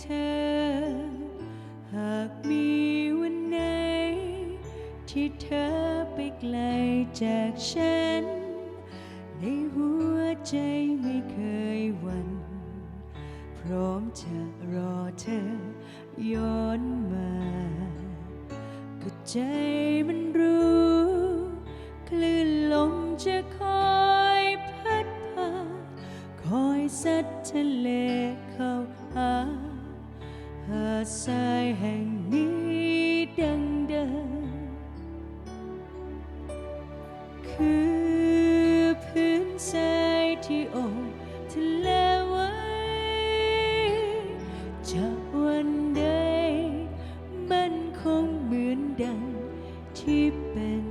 เธอ หากมีวันไหน ที่เธอไปไกลจากฉัน ในหัวใจไม่เคยหวั่นพร้อมจะรอเธอย้อนมาก็ใจมันรู้คลื่นลมจะคอยพัดพาคอยซัดทะเลเข้าหา หาดทรายแห่งนี้ดังเดิมคือพื้นทรายที่โอบทะเลไว้จากวันใดมันคงเหมือนดังที่เป็น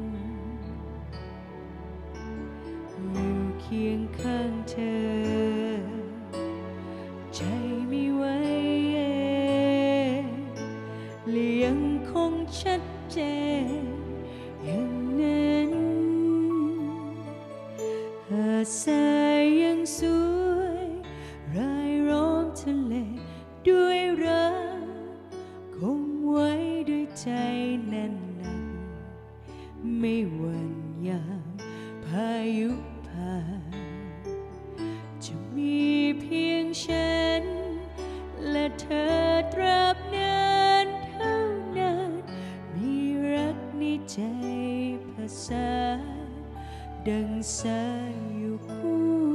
อยู่เคียงข้างเธอ เจนอย่างนั้นหาดทรายยังสวยรายล้อมทะเลด้วยรักคงไว้ด้วยใจแน่นหนักไม่หวั่นยามพายุ ใจภาษาดังสายอยู่คู่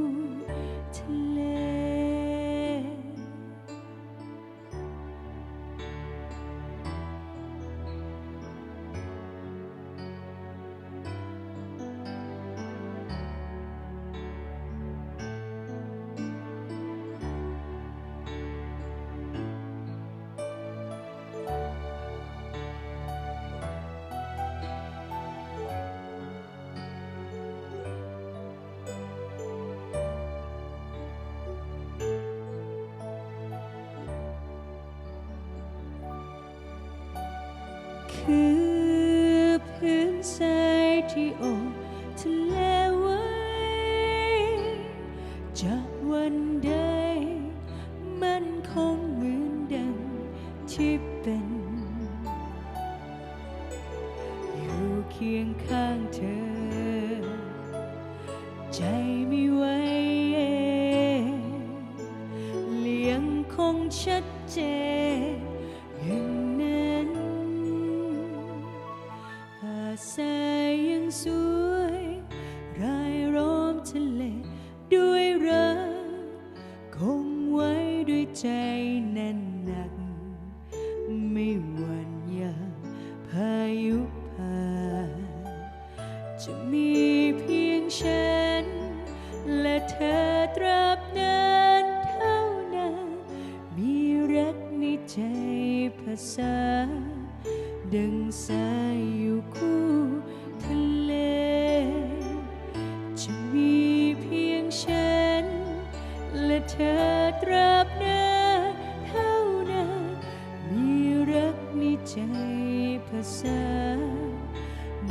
คือพื้นทรายที่โอบทะเลไว้ จากวันใด มันคงเหมือนดังที่เป็น อยู่เคียงข้างเธอ ใจไม่ไหวเลี้ยงคงชัดเจนย่าง หายยังสวยรายล้อมทะเลด้วยรักคงไว้ด้วยใจแน่นหนัก ไม่หวั่นยามพายุผ่านจะมีเพียงฉัน และเธอตราบนานเท่านานมีรักในใจภาษา ดังสายอยู่คู่ทะเล จะมีเพียงฉัน และเธอตราบนานเท่านานมีรักในใจภาษา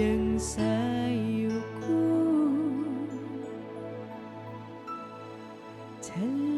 ดังสายอยู่คู่ทะเล